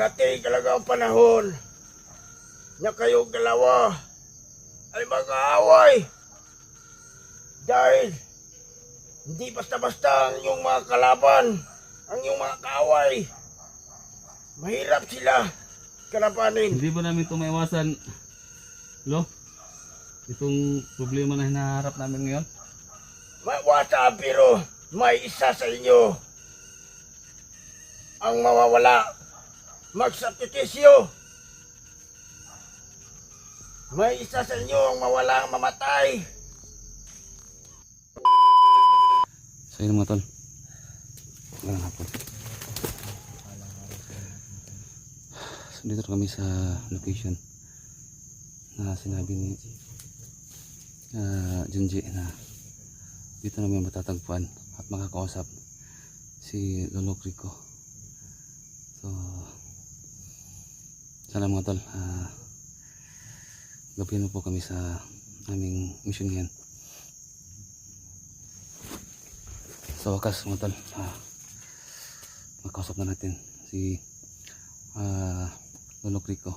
Darating talaga ang panahon na kayong dalawa ay mag-aaway. Dahil hindi basta-basta ang iyong mga kalaban, ang iyong mga kaaway. Mahirap sila kalabanin. Hindi ba namin ito maiwasan? Lo? Itong problema na hinaharap namin ngayon? Mawasa pero may isa sa inyo ang mawawala. Magsakripisyo. May isa sa inyo ang mawala ang mamatay. So yun mga tol. Magandang hapon. So dito kami sa location na sinabi ni uh, Junji na dito namin matatagpuan at makakausap si Lolo Crico. Sana mga tol uh, gabihan mo po kami sa aming mission ngayon. Sa wakas mga tol, ah, makausap na natin si ah, Lolo Crico.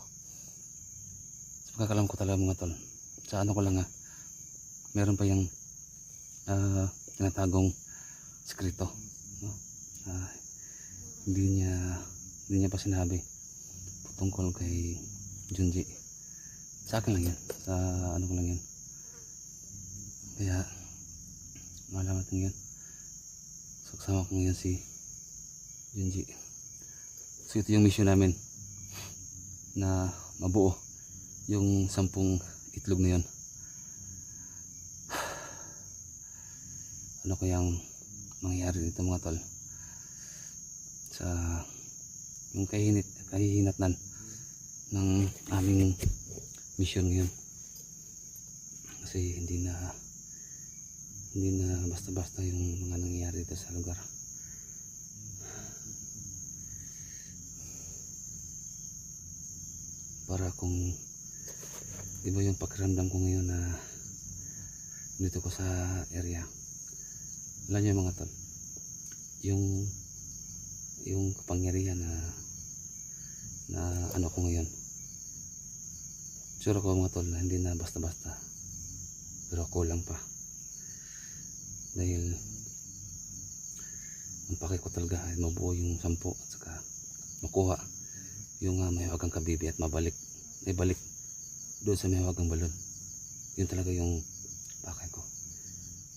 Sa pagkakalam ko talaga mga tol, sa ano ko lang ah, meron pa yung ah, tinatagong sekreto. No? Ah, hindi niya hindi niya pa sinabi tungkol kay Junji. Sa akin lang yan, sa ano ko lang yan. Kaya, malaman natin yan. So kasama ko ngayon si Junji. So ito yung mission namin na mabuo yung sampung itlog na yun. Ano kayang mangyayari dito mga tol? Sa yung kahinit, kahihinatnan ng aming mission ngayon. Kasi hindi na hindi na basta-basta yung mga nangyayari dito sa lugar. Para kung di ba yung pakiramdam ko ngayon na dito ko sa area. Alam niyo mga tol, yung yung kapangyarihan na na ano ko ngayon. Sure ko mga tol na hindi na basta-basta. Pero kulang pa dahil ang pake ko talaga ay mabuo yung sampu at saka makuha yung uh, may hawagang kabibi at mabalik ay balik doon sa may hawagang balon yun talaga yung pake ko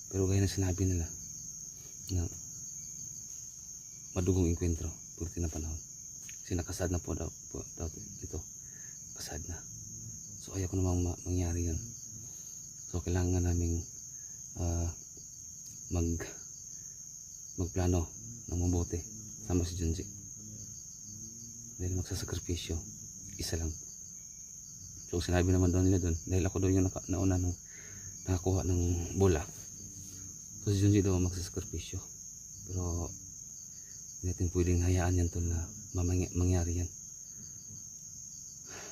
pero gaya na sinabi nila na madugong inkwentro purti na panahon sinakasad na po daw, po, daw ito. Kasad na. So ayaw ko namang ma- mangyari yun. So kailangan naming ah, mag magplano ng mabuti. Sama si Junji. Dahil magsasakripisyo isa lang. So sinabi naman doon nila doon dahil ako doon yung naka, nauna ng nakakuha ng bola. So si Junji daw magsasakripisyo. Pero hindi natin pwedeng hayaan yan tol na mamangya- mangyari yan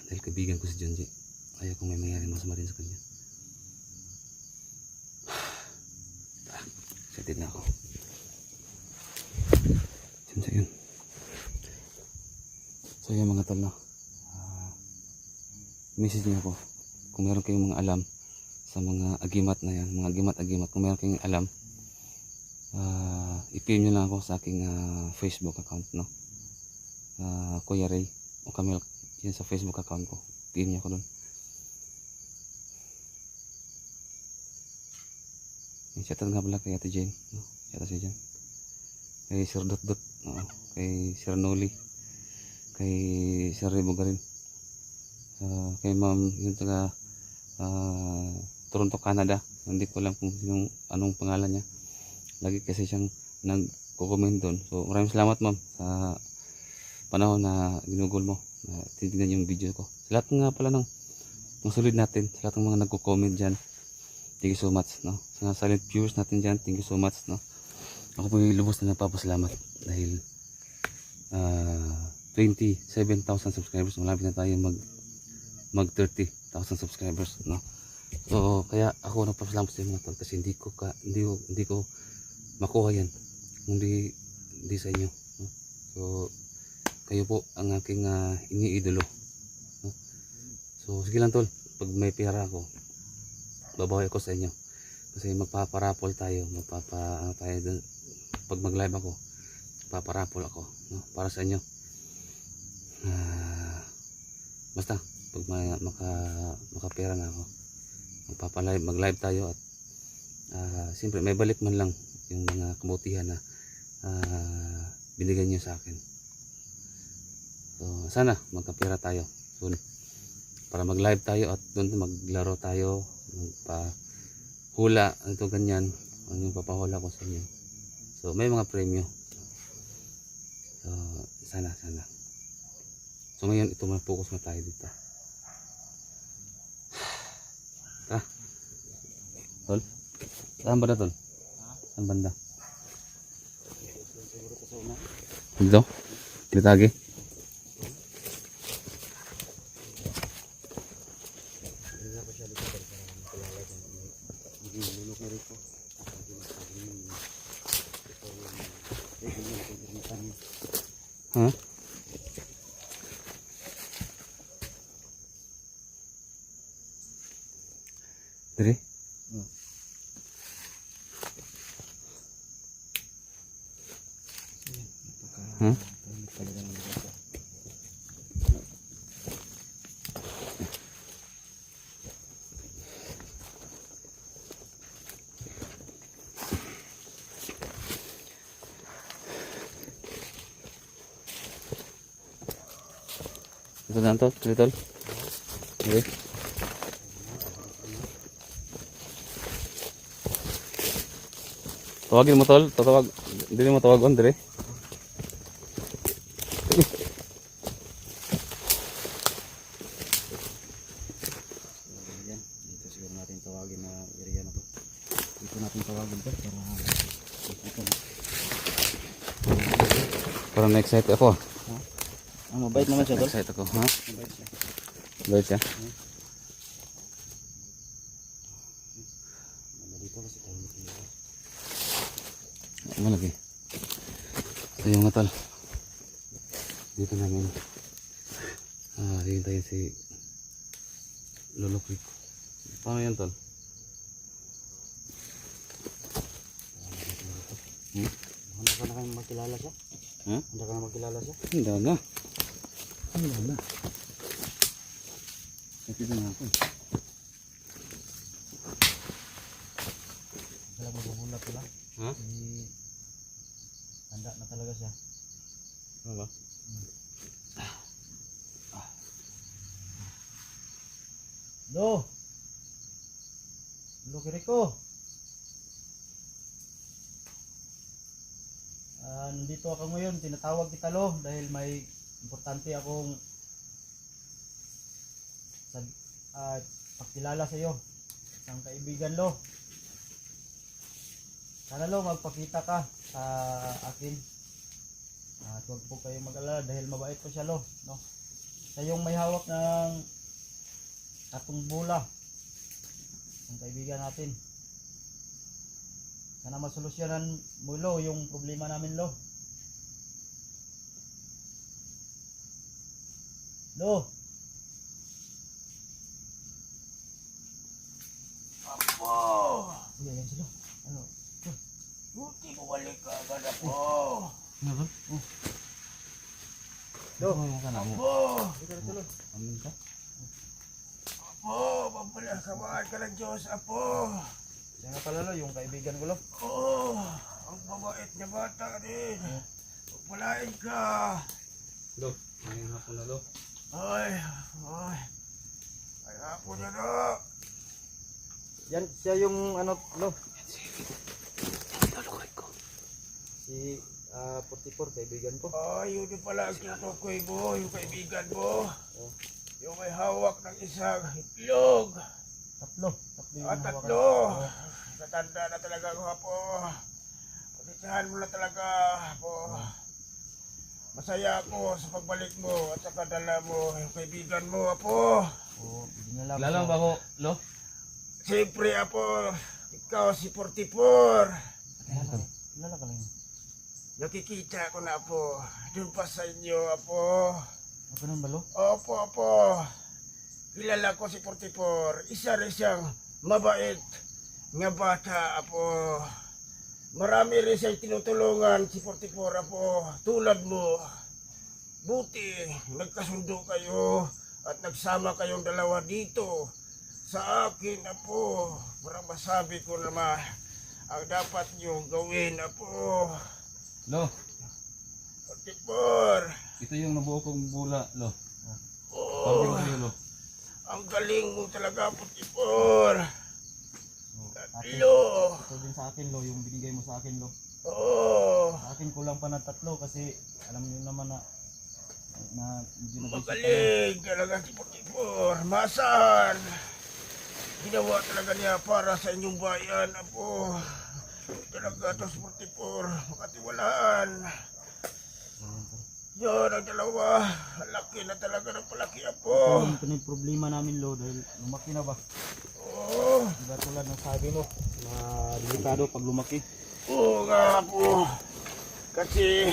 dahil kaibigan ko si Junji ayaw kong may mangyari masama rin sa kanya Excited na ako. Yun sa yun. So yun mga tol no. Ah, message niyo ako kung meron kayong mga alam sa mga agimat na yan, mga agimat-agimat, kung meron kayong alam, ah i-PM nyo lang ako sa aking ah, Facebook account, no? Ah, Kuya Ray o Camille, yun sa Facebook account ko. PM nyo ako doon. Shoutout nga pala kay Ate Jane. No? Shoutout si Jane. Kay Sir Dot Dot. Oo. Kay Sir Noli. Kay Sir Rebo rin. Uh, kay Ma'am yung taga ah, Toronto, Canada. Hindi ko alam kung sinong, anong pangalan niya. Lagi kasi siyang nagko-comment doon. So maraming salamat ma'am sa panahon na ginugol mo. Na titignan yung video ko. Sa lahat nga pala ng mga sulit natin. Sa lahat ng mga nagko-comment dyan. Thank you so much, no? Sa mga silent viewers natin dyan, thank you so much, no? Ako po yung lubos na nagpapasalamat dahil ah 27,000 subscribers. Malapit na tayo mag mag 30,000 subscribers, no? So, kaya ako nagpapasalamat sa inyo mga tol kasi hindi ko ka, hindi ko, hindi ko makuha yan. Hindi, hindi sa inyo, no? So, kayo po ang aking ah, iniidolo. No? So, sige lang tol, pag may pera ako, babawi ko sa inyo. Kasi magpaparapol tayo, magpapa, ano tayo dun, pag mag-live ako, paparapol ako, no? para sa inyo. Ah, basta, pag may, maka, makapera na ako, magpapalive, mag-live tayo at ah, siyempre may balik man lang yung mga kabutihan na ah, binigay niyo sa akin. So, sana magkapera tayo soon. Para mag-live tayo at doon maglaro tayo, magpa-hula, ito ganyan, ano yung papahula ko sa inyo. So, may mga premyo. So, sana, sana. So, ngayon, ito man, focus na tayo dito. Tara. Tol? Saan ba na, Tol? Saan banda? Dito? Kitagi? Ha? Dire? Ha? Ito na to, little. Okay. Tawagin mo tol, tatawag, dili mo tawagon dire. Yan, dito siguro natin tawagin na area na to. Dito natin tawagin to para. Parang na-excite ako. Ah. Ah, mabait naman siya tol. Na-excite ako, ha? Mabait siya. Bait siya. Ano. Malagi. So yung tol. Dito namin. Ah, hintayin si Lolo Quick. Paano yan tol? Hmm? Handa ka na kayong magkilala siya? Ha? Handa ka na magkilala siya? Handa na. Handa na. Ito na ako. Wala magbubulat ko lang. Ha? Hindi. Handa na talaga siya. Ano ba? Lo! Lo Kiriko! Ah, nandito ako ngayon, tinatawag kita lo dahil may importante akong sag, ah, pakilala sa iyo. Isang kaibigan lo. Sana lo magpakita ka sa akin. At huwag po kayong mag-alala dahil mabait po siya lo. No? Siya yung may hawak ng atong bola ang kaibigan natin sana masolusyonan mo lo yung problema namin lo lo Apo! uy ayan sila ano Buti mo balik ka agad ako. ano ba lo ano Apo! amin ka Apo! Pampalasamaan ka ng Diyos, Apo! siya nga pala lo yung kaibigan ko lo Oo! Ang mabait na bata rin. Pagpalain ka. Lo, ngayong hapon na lo. Ay, ay. Ay, hapon na na. yan siya yung ano lo Lolo Quick ko. si ah 44 kaibigan ko Ay, yun din pala ang tinutukoy mo, yung kaibigan mo. Oh. Yung may hawak ng isang itlog. tatlo tatlo yung At hawakan. tatlo. Oh. Natanda na talaga ako, Apo. Pagkitahan mo na talaga, Apo. Masaya ako sa pagbalik mo at sa kadala mo, yung kaibigan mo, Apo. Ko Kilala mo siya. ba ako, Lo? Siyempre, Apo, ikaw si 44. Kilala ka- lang. Nakikita ko na po. Doon pa sa inyo, Apo. Ano ganun ba, lo? Opo, Apo. Kilala ko si Portipor. Isa rin siyang mabait nga bata, Apo. Marami rin siyang tinutulungan si 44 po tulad mo. Buti nagkasundo kayo at nagsama kayong dalawa dito. Sa akin na po, para masabi ko naman ang dapat nyo gawin na po. Lo. 44. Ito yung nabuo kong bula, Lo. Oo. Oh, Lo. Ang galing mo talaga, 44 akin, Lo. ito din sa akin, lo. Yung binigay mo sa akin, lo. Oh, Sa akin kulang pa ng tatlo kasi alam niyo naman na na medyo ako. magaling talaga si Portipor. Masan. Ginawa talaga niya para sa inyong bayan, Apo. Talaga to si Portipor. Makatiwalaan. Yun ang dalawa. Laki na talaga ng palaki, Ito Apo. yung pinag problema namin, lo. Dahil lumaki na ba? Oh, Diba tulad ng sabi mo, na delikado pag lumaki. Oo nga po. Kasi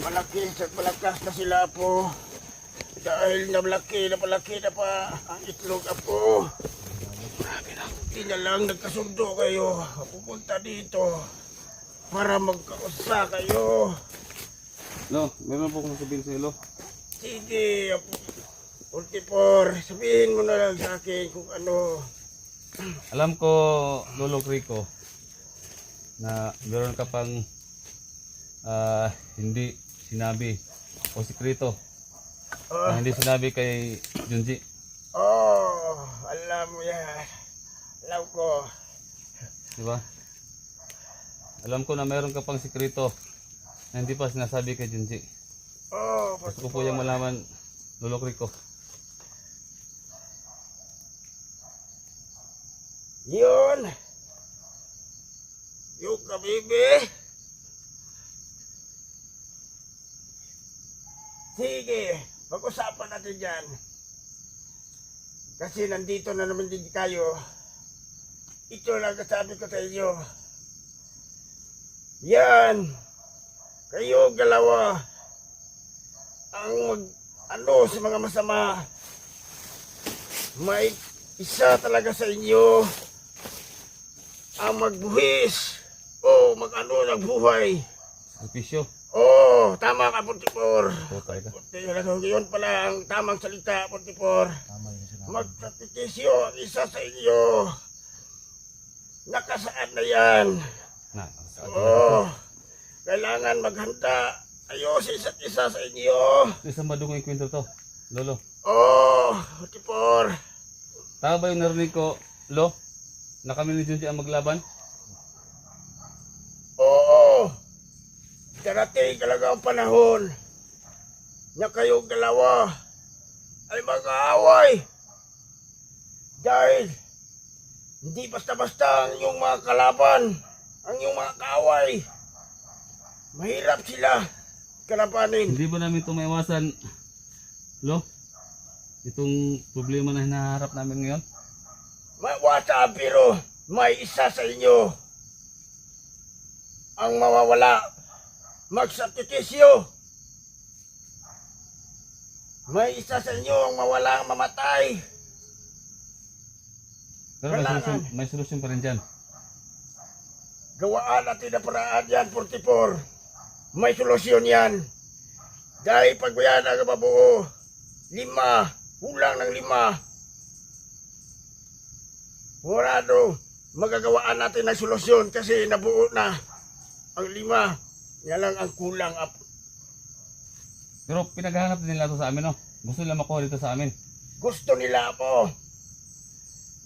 malaki at malakas na sila po. Dahil na malaki na malaki na pa ang itlog apo. Hindi na lang nagkasundo kayo. Pupunta dito para magkausa kayo. Lo, meron po akong sabihin sa'yo, lo. Sige, apo. Ultipor, sabihin mo na lang sa akin kung ano. Alam ko, Lolo Rico, na meron ka pang ah, hindi sinabi o sikreto Oh, na hindi sinabi kay Junji. oh, alam mo yan. Alam ko. Di ba? Alam ko na meron ka pang sikreto na hindi pa sinasabi kay Junji. Oh, Gusto ko po yung malaman, Lolo Rico. Yun. Yung kabibi. Sige, pag-usapan natin yan. Kasi nandito na naman din kayo. Ito lang kasabi ko sa inyo. Yan. Kayo dalawa ang mag ano sa mga masama. May isa talaga sa inyo ang magbuhis o mag-ano ng buhay. Opisyo. Oh, tama ka, Puntipor. Oo, talaga. Puntipor, yun pala ang tamang salita, Puntipor. Tama yung sinabi. Magsatikisyo ang isa sa inyo. Nakasaan na yan. Na, saan ka Oh, kailangan maghanda. Ayos isa't isa sa inyo. Isang madungong kwento to, Lolo. Oh, Puntipor. Tama ba yung narinig ko, Lo? Na kami ni Junji ang maglaban? Oo. Darating talaga ang panahon na kayong dalawa ay mag-aaway. Dahil hindi basta-basta ang iyong mga kalaban, ang iyong mga kaaway. Mahirap sila kalabanin. Hindi ba namin ito maiwasan, Lo? Itong problema na hinaharap namin ngayon? May wasa pero may isa sa inyo ang mawawala. Magsakripisyo. May isa sa inyo ang mawala ang mamatay. Pero may solusyon, may solusyon pa rin dyan. Gawaan natin na paraan yan, 44. May solusyon yan. Dahil pag yan ang mabuo, lima, kulang ng lima. Murado, magagawaan natin ng solusyon kasi nabuo na ang lima. Yan lang ang kulang. Ap- Pero pinaghahanap din nila ito sa amin, no? Gusto nila makuha dito sa amin. Gusto nila po.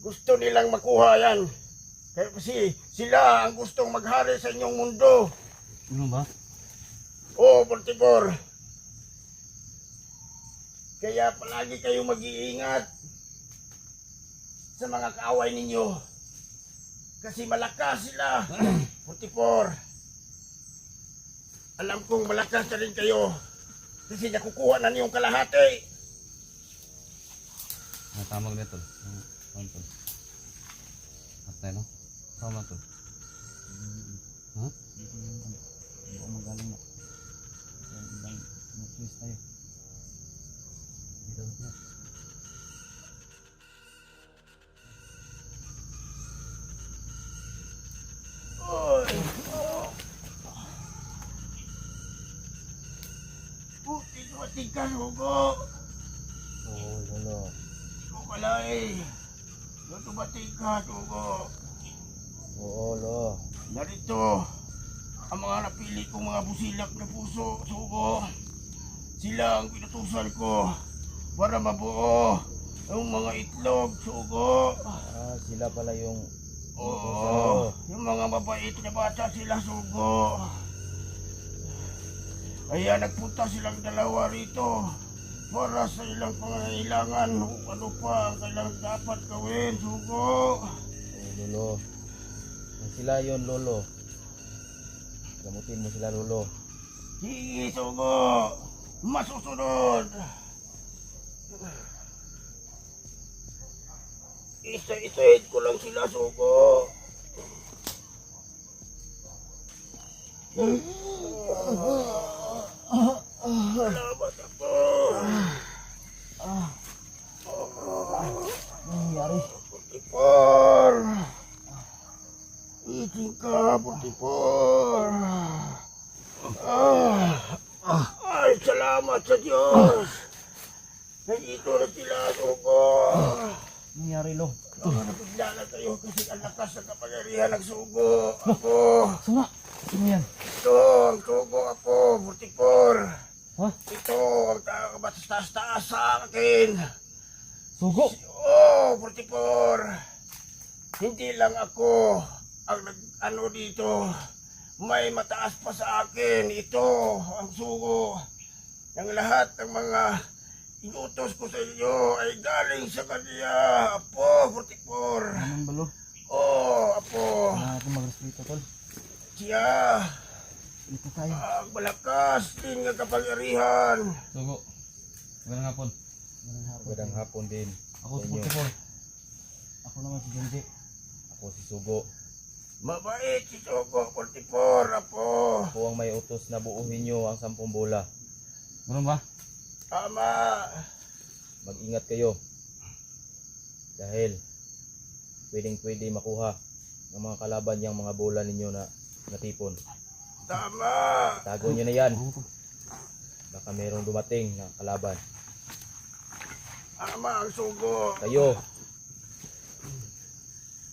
Gusto nilang makuha yan. Kaya kasi sila ang gustong maghari sa inyong mundo. Ano ba? Oo, Portibor. Kaya palagi kayo mag-iingat sa mga kaaway ninyo. Kasi malakas sila, Portibor. Alam kong malakas na rin kayo. Kasi nakukuha na niyong kalahati. Ah, tamag nito. Ano na, no? Tama to. Ha? Hindi ako magaling na. Alis tayo. Dito na. Puti ko tingkas ko. Oo, lolo. Ko kalay. Ba tingkas ko? Oo. Narito, ang mga napili kong mga busilak na puso, sugo. Sila ang pinutusan ko para mabuo ang mga itlog, sugo. Ah, sila pala yung Oo, yung mga mabait na bata sila, sugo. Kaya nagpunta silang dalawa rito para sa ilang pangangailangan kung ano pa ang kailangan dapat gawin, sugo. Oh, lolo. Sila yon lolo. Gamutin mo sila, lolo. Sige, sugo. Masusunod. Isa-isahin ko lang sila, sugo. Salamat ako. Nangyari. Putipor. Iting ka, Putipor. Ah. Ay, salamat sa Diyos. Nandito na sila, sugo. Nangyari, lo. Ako nabigla na tayo kasi ang lakas ng kapangyarihan ng sugo. Ako, Suma. Sino yan? ito ang sugo ako, Putipor. Ha? Ito ang taas-taas sa akin. Sugo. Oh, Putipor. Hindi lang ako ang nag ano dito. May mataas pa sa akin. Ito ang sugo. Ang lahat ng mga inutos ko sa inyo ay galing sa kanya. Apo, Putipor. Anong balo? Oh, Apo. Wala natin mag-respeto, tol. Siya Dito tayo. ang malakas din ng kapangyarihan. Sugo. Magandang hapon. Magandang hapon. Magandang hapon din. Ako sa si inyo. Putipor. Ako naman si Genji. Ako si Sugo. Mabait si Sugo, Putipor. Apo. Ako ang may utos na buuhin nyo ang sampung bola. Meron ba? Tama. Mag-ingat kayo. Dahil pwedeng pwede makuha ng mga kalaban yung mga bola ninyo na natipon. Tama. Tago nyo na yan. Baka merong dumating na kalaban. Tama ang sugo. Kayo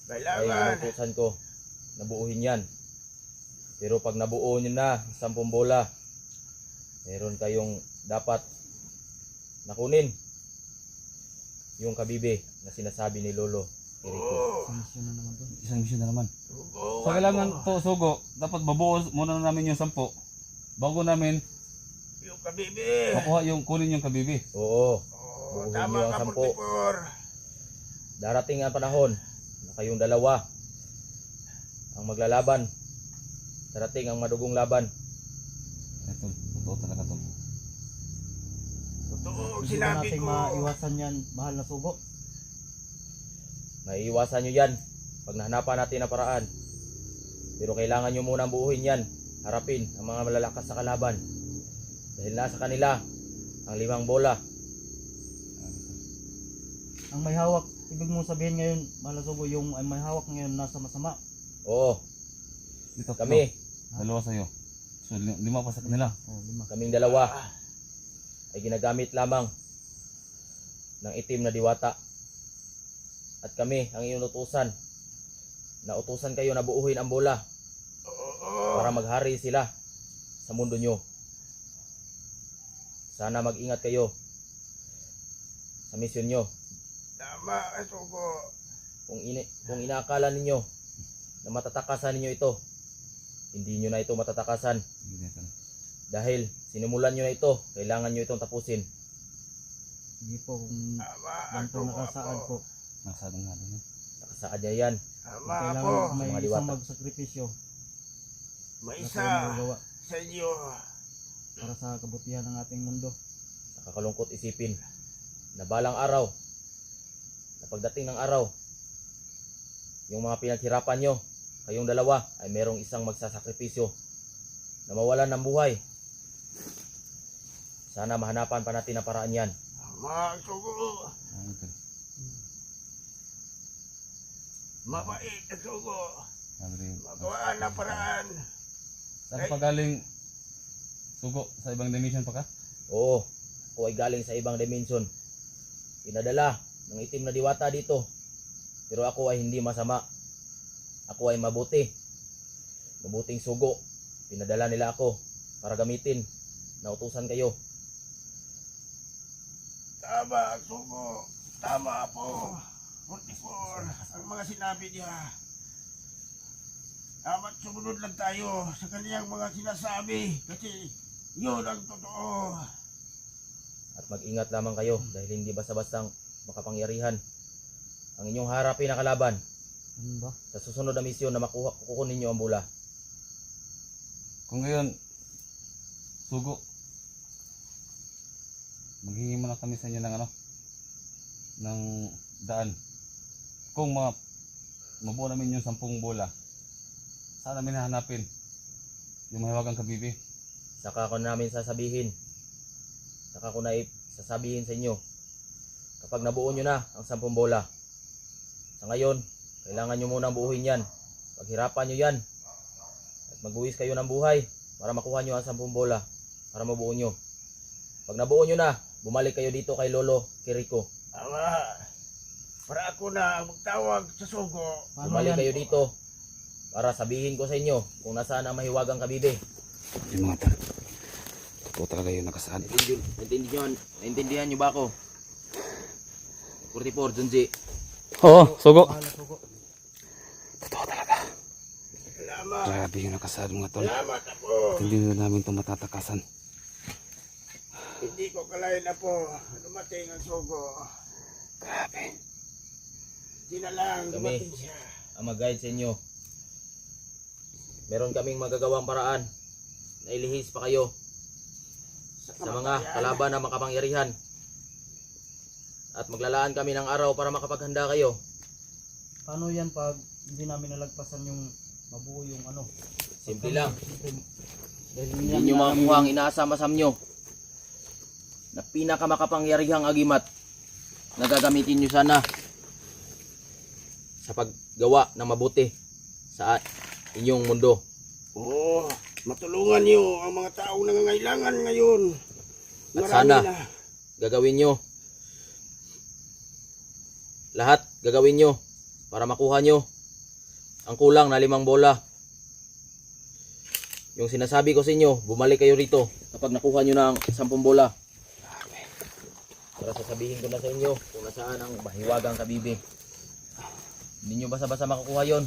ay Kailangan. inutusan ko na buuhin yan. Pero pag nabuo nyo na sampung bola, meron kayong dapat nakunin yung kabibe na sinasabi ni Lolo Kiriko. Oo. Misyon na naman to. Isang mission na naman. So kailangan to sugo, dapat babuo muna namin yung sampo bago namin Yung kabibi. makuha yung kunin yung kabibi. Oo, Buuhin tama ka, sampo. Purtipor. darating ang panahon na kayong dalawa ang maglalaban. Darating ang madugong laban. Ito, totoo talaga to. Totoo ang Hindi sinabi natin ko. maiwasan yan, mahal na sugo? Maiiwasan nyo yan pag nahanapan natin ang paraan. Pero kailangan nyo munang buuhin yan. Harapin ang mga malalakas sa kalaban. Dahil nasa kanila ang limang bola. Ang may hawak, ibig mo sabihin ngayon, mahal na sugo, yung ay may hawak ngayon nasa masama. Oo, Dito, kami, Dalawa sa'yo. So, li- lima pa sa kanila. Oh, lima. kaming dalawa ay ginagamit lamang ng itim na diwata. At kami ang iyong utusan na utusan kayo na buuhin ang bola Oo. para maghari sila sa mundo nyo. Sana mag-ingat kayo sa misyon nyo. Tama ka, Sugo. Kung, ini kung inaakala ninyo na matatakasan ninyo ito, hindi nyo na ito matatakasan. Dito. Dahil sinimulan nyo na ito, kailangan nyo itong tapusin. Sige po, kung ganito nakasaad po. Nakasadang nga din. Nakasaad niya yan. Kailangan po. may Mga isang magsakripisyo May na isa sa inyo. para sa kabutihan ng ating mundo. Nakakalungkot isipin na balang araw, na pagdating ng araw, yung mga pinaghirapan nyo, kayong dalawa, ay merong isang magsasakripisyo na mawalan ng buhay. Sana mahanapan pa natin ang paraan yan. Mga sugo, mabait ang sugo. Magawaan ng paraan. Saan ka pa galing sugo sa ibang dimension pa ka? Oo, ako ay galing sa ibang dimension. Pinadala ng itim na diwata dito. Pero ako ay hindi masama. Ako ay mabuti. Mabuting sugo. Pinadala nila ako para gamitin. Nautusan kayo. Tama sugo. Tama po. 44. Ang mga sinabi niya. Dapat sumunod lang tayo sa kaniyang mga sinasabi. Kasi yun ang totoo. At mag-ingat lamang kayo dahil hindi basta-bastang makapangyarihan. Ang inyong harapin na kalaban Ano ba? sa susunod na misyon na makuha kukunin nyo ang bula. Kung ngayon, sugo, maghingi muna kami sa inyo ng ano, ng daan. Kung mga, mabuo namin yung sampung bola, saan namin hahanapin yung mahiwagang kabibi? Saka ko namin sasabihin. Saka ko na sasabihin sa inyo. Kapag nabuo nyo na ang sampung bola. Sa ngayon, kailangan nyo munang buuhin yan. Paghirapan nyo yan. At magbuwis kayo ng buhay para makuha nyo ang sampung bola. Para mabuo nyo. Pag nabuo nyo na, bumalik kayo dito kay Lolo Kiriko. Ama, para ako na ang magtawag sa sugo. Bumalik kayo dito para sabihin ko sa inyo kung nasaan ang mahiwagang kabibe. Yung mga tal. Totoo talaga yung nakasaad. Naintindihan, naintindihan, naintindihan nyo ba ako? 44, Junji. Oo, sugo. Sugo? Totoo talaga. Salamat. Grabe yung nakasaad mga tol. Salamat po. Hindi na namin ito matatakasan. Hindi ko kalain na po. Dumating ang sugo. Grabe. Hindi na lang Kami. dumating siya. ang mag-guide sa inyo. Meron kaming magagawang paraan na ilihis pa kayo sa mga kalaban na makapangyarihan. At maglalaan kami ng araw para makapaghanda kayo. Paano yan pag hindi namin nalagpasan yung mabuo yung ano? Simple lang. Dahil Hindi nyo makakuha ang inaasam-asam nyo na pinakamakapangyarihang agimat na gagamitin nyo sana sa paggawa ng mabuti sa inyong mundo. Oo, matulungan niyo ang mga taong nangangailangan ngayon. At Marami sana. na. gagawin nyo lahat gagawin nyo para makuha nyo ang kulang na limang bola yung sinasabi ko sa inyo bumalik kayo rito kapag nakuha nyo ng sampung bola para sasabihin ko na sa inyo kung nasaan ang mahiwagang kabibi. Hindi nyo basa-basa makukuha yon